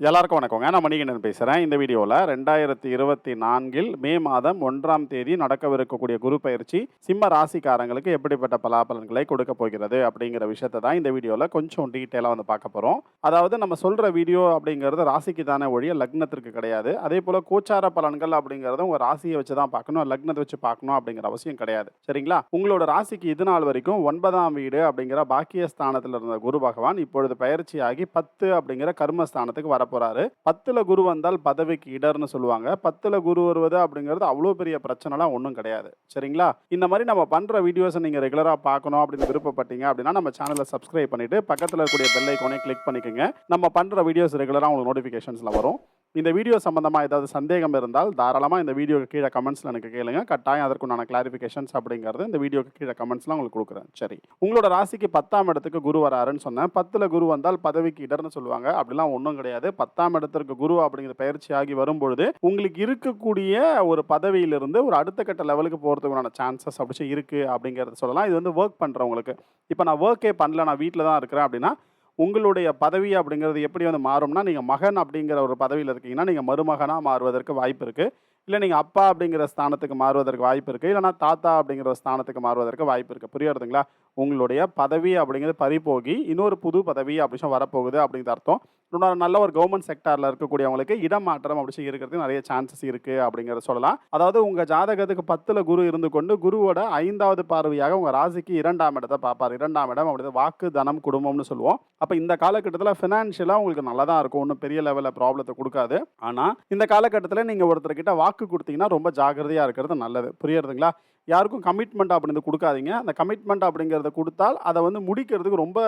எல்லாருக்கும் வணக்கங்க. நான் மணிகண்டன் பேசுகிறேன் இந்த வீடியோவில் ரெண்டாயிரத்தி இருபத்தி நான்கில் மே மாதம் ஒன்றாம் தேதி நடக்கவிருக்கக்கூடிய குரு பயிற்சி சிம்ம ராசிக்காரங்களுக்கு எப்படிப்பட்ட பலாபலன்களை கொடுக்க போகிறது அப்படிங்கிற விஷயத்தை தான் இந்த வீடியோவில் கொஞ்சம் டீட்டெயிலாக வந்து பார்க்க போகிறோம் அதாவது நம்ம சொல்கிற வீடியோ அப்படிங்கிறது ராசிக்கு தானே ஒழிய லக்னத்திற்கு கிடையாது. அதே போல் கோச்சார பலன்கள் அப்படிங்கிறத உங்கள் ராசியை வச்சு தான் பார்க்கணும். லக்னத்தை வச்சு பார்க்கணும் அப்படிங்கிற அவசியம் கிடையாது. சரிங்களா? உங்களோட ராசிக்கு இது நாள் வரைக்கும் ஒன்பதாம் வீடு அப்படிங்கிற பாக்கிய ஸ்தானத்தில் இருந்த குரு பகவான் இப்பொழுது பயிற்சியாகி பத்து அப்படிங்கிற கர்மஸ்தானத்துக்கு போறாரு பத்துல குரு வந்தால் பதவிக்கு இடர்னு சொல்லுவாங்க. பத்துல குரு வருவது அப்படிங்கிறது அவ்வளோ பெரிய பிரச்சனைலாம் ஒன்றும் கிடையாது. சரிங்களா? இந்த மாதிரி நம்ம பண்ற வீடியோஸை நீங்க ரெகுலரா பார்க்கணும் அப்படின்னு விருப்பப்பட்டீங்க அப்படின்னா நம்ம சேனலை சப்ஸ்கிரைப் பண்ணிட்டு பக்கத்தில் இருக்கக்கூடிய பெல் ஐக்கானை கிளிக் பண்ணிக்கோங்க. நம்ம பண்ற வீடியோஸ் ரெகுலராக உங்களுக்கு நோட்டிஃபிகேஷன்ஸில் வரும். இந்த வீடியோ சம்மந்தமாக ஏதாவது சந்தேகம் இருந்தால் தாராளமாக இந்த வீடியோக்கு கீழே கமெண்ட்ஸில் எனக்கு கேளுங்க. கட்டாயம் அதற்குண்டான கிளாரிஃபிகேஷன்ஸ் அப்படிங்கிறது இந்த வீடியோக்கு கீழே கமெண்ட்ஸ்லாம் உங்களுக்கு கொடுக்குறேன். சரி. உங்களோட ராசிக்கு பத்தாம் இடத்துக்கு குரு வராருன்னு சொன்னேன். பத்தில் குரு வந்தால் பதவிக்கு இடர்னு சொல்லுவாங்க. அப்படிலாம் ஒன்றும் கிடையாது. பத்தாம் இடத்திற்கு குரு அப்படிங்கிற பயிற்சி ஆகி வரும்பொழுது உங்களுக்கு இருக்கக்கூடிய ஒரு பதவியிலிருந்து ஒரு அடுத்த கட்ட லெவலுக்கு போகிறதுக்குண்டான சான்சஸ் அப்படி இருக்குது அப்படிங்கிறத சொல்லலாம். இது வந்து ஒர்க் பண்ணுறவங்களுக்கு இப்போ நான் ஒர்க்கே பண்ணல. நான் வீட்டில் தான் இருக்கிறேன் அப்படின்னா உங்களுடைய பதவி அப்படிங்கிறது எப்படி வந்து மாறும்னா நீங்கள் மகன் அப்படிங்கிற ஒரு பதவியில் இருக்கீங்கன்னா நீங்கள் மருமகனாக மாறுவதற்கு வாய்ப்பு இருக்குது இல்லை நீங்கள் அப்பா அப்படிங்கிற ஸ்தானத்துக்கு மாறுவதற்கு வாய்ப்பு இருக்குது இல்லைனா தாத்தா அப்படிங்கிற ஒரு ஸ்தானத்துக்கு மாறுவதற்கு வாய்ப்பு இருக்குது புரியுறதுங்களா? உங்களுடைய பதவி அப்படிங்கிறது பறிபோகி இன்னொரு புது பதவி அப்படின்னு வரப்போகுது அப்படிங்கிற அர்த்தம். இன்னொரு நல்ல ஒரு கவர்மெண்ட் செக்டாரில் இருக்கக்கூடியவங்களுக்கு இடமாற்றம் அப்படி சொல்லி இருக்கிறதுக்கு நிறைய சான்சஸ் இருக்குது அப்படிங்கிறத சொல்லலாம். அதாவது உங்கள் ஜாதகத்துக்கு பத்தில் குரு இருந்து கொண்டு குருவோட ஐந்தாவது பார்வையாக உங்கள் ராசிக்கு இரண்டாம் இடத்தை பார்ப்பார். இரண்டாம் இடம் அப்படி வாக்கு தனம் குடும்பம்னு சொல்லுவோம். அப்போ இந்த காலகட்டத்தில் ஃபினான்ஷியலாக உங்களுக்கு நல்லா தான் இருக்கும். ஒன்றும் பெரிய லெவலில் ப்ராப்ளத்தை கொடுக்காது. ஆனால் இந்த காலகட்டத்தில் நீங்கள் ஒருத்தர்கிட்ட வாக்கு கொடுத்தீங்கன்னா ரொம்ப ஜாக்கிரதையாக இருக்கிறது நல்லது. புரியுறதுங்களா? யாருக்கும் கமிட்மெண்ட் அப்படிங்கிறது கொடுக்காதீங்க. அந்த கமிட்மெண்ட் அப்படிங்கிறத கொடுத்தால் அதை வந்து முடிக்கிறதுக்கு ரொம்ப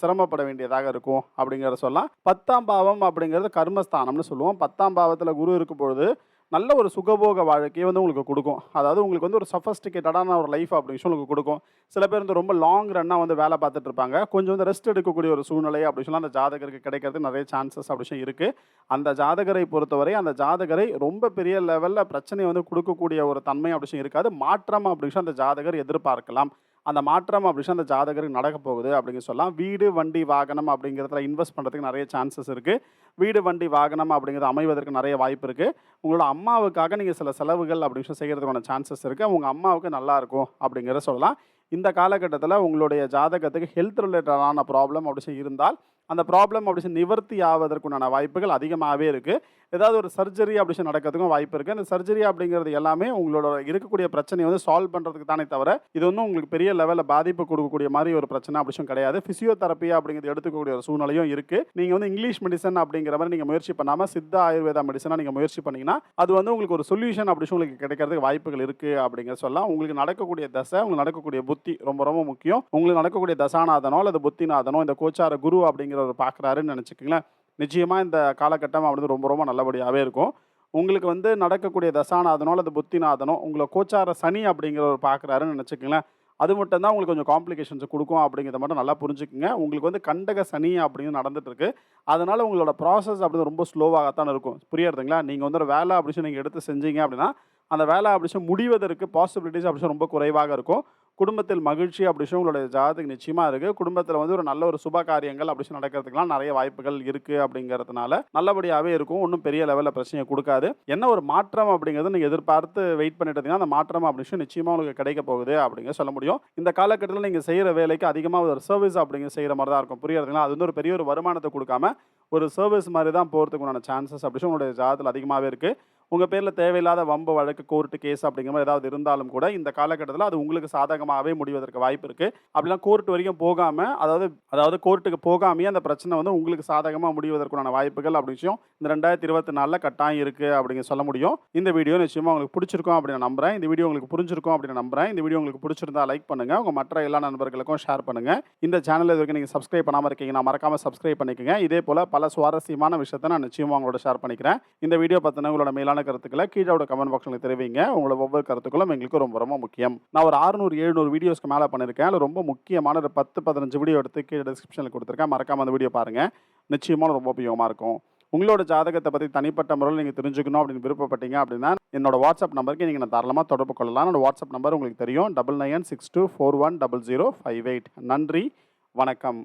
சிரமப்பட வேண்டியதாக இருக்கும் அப்படிங்கிறத சொல்லலாம். பத்தாம் பாவம் அப்படிங்கிறது கர்மஸ்தானம்னு சொல்லுவோம். பத்தாம் பாவத்தில் குரு இருக்கும் பொழுது நல்ல ஒரு சுகபோக வாழ்க்கையை வந்து உங்களுக்கு கொடுக்கும். அதாவது உங்களுக்கு வந்து ஒரு சஃபஸ்டிகேட்டடான ஒரு லைஃப் அப்படின்னு சொல்லி உங்களுக்கு கொடுக்கும். சில பேர் வந்து ரொம்ப லாங் ரன்னாக வந்து வேலை பார்த்துட்டு இருப்பாங்க. கொஞ்சம் வந்து ரெஸ்ட் எடுக்கக்கூடிய ஒரு சூழ்நிலை அப்படி சொல்லி அந்த ஜாதகருக்கு கிடைக்கிறது நிறைய சான்சஸ் அப்படி இருக்குது அந்த ஜாதகரை பொறுத்தவரை அந்த ஜாதகரை ரொம்ப பெரிய லெவலில் பிரச்சனையை வந்து கொடுக்கக்கூடிய ஒரு தன்மை அப்படி இருக்காது மாற்றம் அப்படி சொல்லி அந்த ஜாதகர் எதிர்பார்க்கலாம். அந்த மாற்றம் அப்படி அந்த ஜாதகருக்கு நடக்க போகுது அப்படின்னு சொல்லலாம். வீடு வண்டி வாகனம் அப்படிங்கிறதுல இன்வெஸ்ட் பண்ணுறதுக்கு நிறைய சான்சஸ் இருக்குது வீடு வண்டி வாகனம் அப்படிங்கிறது அமைவதற்கு நிறைய வாய்ப்பு இருக்குது உங்களோட அம்மாவுக்காக நீங்கள் சில செலவுகள் அப்படின்னு சொல்லி செய்கிறதுக்கான சான்சஸ் இருக்குது உங்கள் அம்மாவுக்கு நல்லா இருக்கும் அப்படிங்கிறத சொல்லலாம். இந்த காலகட்டத்தில் உங்களுடைய ஜாதகத்துக்கு ஹெல்த் ரிலேட்டடான ப்ராப்ளம் அப்படி இருந்தால் அந்த ப்ராப்ளம் அப்படி நிவர்த்தி ஆவதற்குண்டான வாய்ப்புகள் அதிகமாகவே இருக்குது ஏதாவது ஒரு சர்ஜரி அப்படி நடக்கிறதுக்கும் வாய்ப்பு இருக்குது அந்த சர்ஜரி அப்படிங்கிறது எல்லாமே உங்களோட இருக்கக்கூடிய பிரச்சனையை வந்து சால்வ் பண்ணுறதுக்கு தானே தவிர இது வந்து உங்களுக்கு பெரிய லெவலில் பாதிப்பு கொடுக்கக்கூடிய மாதிரி ஒரு பிரச்சனை அப்படிச்சும் கிடையாது. ஃபிசியோதெரப்பி அப்படிங்கிறது எடுத்துக்கக்கூடிய ஒரு சூழ்நிலையும் இருக்குது நீங்கள் வந்து இங்கிலீஷ் மெடிசன் அப்படிங்கிற மாதிரி நீங்கள் முயற்சி பண்ணாமல் சித்தா ஆயுர்வேதா மெடிசனாக நீங்கள் முயற்சி பண்ணிங்கன்னா அது வந்து உங்களுக்கு ஒரு சொல்யூஷன் அப்படி உங்களுக்கு கிடைக்கிறதுக்கு வாய்ப்புகள் இருக்குது அப்படிங்கிற சொல்லலாம். உங்களுக்கு நடக்கக்கூடிய தசை உங்களுக்கு நடக்கக்கூடிய புத்தி ரொம்ப ரொம்ப முக்கியம். உங்களுக்கு நடக்கக்கூடிய தசாநாதனோ அல்லது புத்திநாதனோ இந்த கோச்சார குரு அப்படிங்கிறத பார்க்குறாருன்னு நினச்சிக்கோங்களேன். நிச்சயமாக இந்த காலகட்டம் அப்படிது ரொம்ப ரொம்ப நல்லபடியாகவே இருக்கும். உங்களுக்கு வந்து நடக்கக்கூடிய தசாநாதனோ அல்லது புத்திநாதனோ உங்களை கோச்சார சனி அப்படிங்கிறவர் பார்க்குறாருன்னு நினச்சிக்கங்களேன். அது மட்டும்தான் உங்களுக்கு கொஞ்சம் காம்ப்ளிகேஷன்ஸ் கொடுக்கும் அப்படிங்கிறத மட்டும் நல்லா புரிஞ்சுக்குங்க. உங்களுக்கு வந்து கண்டக சனி அப்படின்னு நடந்துட்டு அதனால் உங்களோட ப்ராசஸ் அப்படின்னு ரொம்ப ஸ்லோவாகத்தான் இருக்கும். புரியறதுங்களா? நீங்கள் வந்து ஒரு வேலை அப்படின்னு நீங்கள் எடுத்து செஞ்சீங்க அப்படின்னா அந்த வேலை அப்படி முடிவதற்கு பாசிபிலிட்டிஸ் அப்படின்னு ரொம்ப குறைவாக இருக்கும். குடும்பத்தில் மகிழ்ச்சி அப்படி சொல்லி உங்களுடைய ஜாதகம் நிச்சயமாக இருக்குது குடும்பத்தில் வந்து ஒரு நல்ல ஒரு சுப காரியங்கள் அப்படி நடக்கிறதுக்கெல்லாம் நிறைய வாய்ப்புகள் இருக்குது அப்படிங்கிறதுனால நல்லபடியாகவே இருக்கும். ஒன்றும் பெரிய லெவலில் பிரச்சனையை கொடுக்காது. என்ன ஒரு மாற்றம் அப்படிங்கிறது நீங்கள் எதிர்பார்த்து வெயிட் பண்ணிட்டு அந்த மாற்றம் அப்படின்னு சொல்லி நிச்சயமாக உங்களுக்கு கிடைக்க போகுது அப்படிங்க சொல்ல முடியும். இந்த காலகட்டத்தில் நீங்கள் செய்கிற வேலைக்கு அதிகமாக ஒரு சர்வீஸ் அப்படிங்கிற செய்கிற மாதிரி தான் இருக்கும். புரியுறதுங்களா அது வந்து ஒரு பெரிய ஒரு வருமானத்தை கொடுக்காம ஒரு சர்வீஸ் மாதிரி தான் போகிறதுக்குண்டான சான்சஸ் அப்படி உங்களுடைய ஜாதத்தில் அதிகமாகவே இருக்குது உங்கள் பேரில் தேவையில்லாத வம்பு வழக்கு கோர்ட்டு கேஸ் அப்படிங்கிற மாதிரி ஏதாவது இருந்தாலும் கூட இந்த காலகட்டத்தில் அது உங்களுக்கு சாதகமாகவே முடிவதற்கு வாய்ப்பு இருக்குது அப்படிலாம் கோர்ட் வரைக்கும் போகாமல் அதாவது அதாவது கோர்ட்டுக்கு போகாமையே அந்த பிரச்சனை வந்து உங்களுக்கு சாதகமாக முடிவதற்குண்டான வாய்ப்புகள் அப்படி விஷயம் இந்த ரெண்டாயிரத்தி இருபத்தி நாலில் கட்டாயம் இருக்குது அப்படிங்க சொல்ல முடியும். இந்த வீடியோ நிச்சயமாக உங்களுக்கு பிடிச்சிருக்கும் அப்படின்னு நம்புறேன். இந்த வீடியோ உங்களுக்கு புரிஞ்சிருக்கும் அப்படின்னு நம்புறேன். இந்த வீடியோ உங்களுக்கு பிடிச்சிருந்தா லைக் பண்ணுங்கள் உங்கள் மற்ற எல்லா நண்பர்களுக்கும் ஷேர் பண்ணுங்கள் இந்த சேனல் இது வரைக்கும் நீங்கள் சப்ஸ்கிரைப் பண்ணாமல் இருக்கீங்கன்னா மறக்காமல் சப்ஸ்கிரைப் பண்ணிக்கோங்க. இதே போல் பல சுவாரஸ்யமான விஷயத்தை நான் நிச்சயமாக உங்களோட ஷேர் பண்ணிக்கிறேன். இந்த வீடியோ பற்றின உங்களோட மேலான கருத்துக்களை கீழோட கமெண்ட் பாக்ஸில் தெரிவிங்க. உங்களோட ஒவ்வொரு கருத்துக்களும் எங்களுக்கு ரொம்ப ரொம்ப முக்கியம். நான் ஒரு அறுநூறு எழுநூறு வீடியோஸ்க்கு மேலே பண்ணியிருக்கேன். அதில் ரொம்ப முக்கியமான ஒரு பத்து பதினஞ்சு வீடியோ எடுத்து கீழே டிஸ்கிரிப்ஷனில் கொடுத்துருக்கேன். மறக்காம அந்த வீடியோ பாருங்கள் நிச்சயமாக ரொம்ப உபயோகமாக இருக்கும். உங்களோட ஜாதகத்தை பற்றி தனிப்பட்ட முறையில் நீங்கள் தெரிஞ்சுக்கணும் அப்படின்னு விருப்பப்பட்டீங்க அப்படின்னா என்னோட வாட்ஸ்அப் நம்பருக்கு நீங்கள் நான் தாராளமாக தொடர்பு கொள்ளலாம். என்னோட வாட்ஸ்அப் நம்பர் உங்களுக்கு தெரியும். Double nine six two four one double zero five eight நன்றி. வணக்கம்.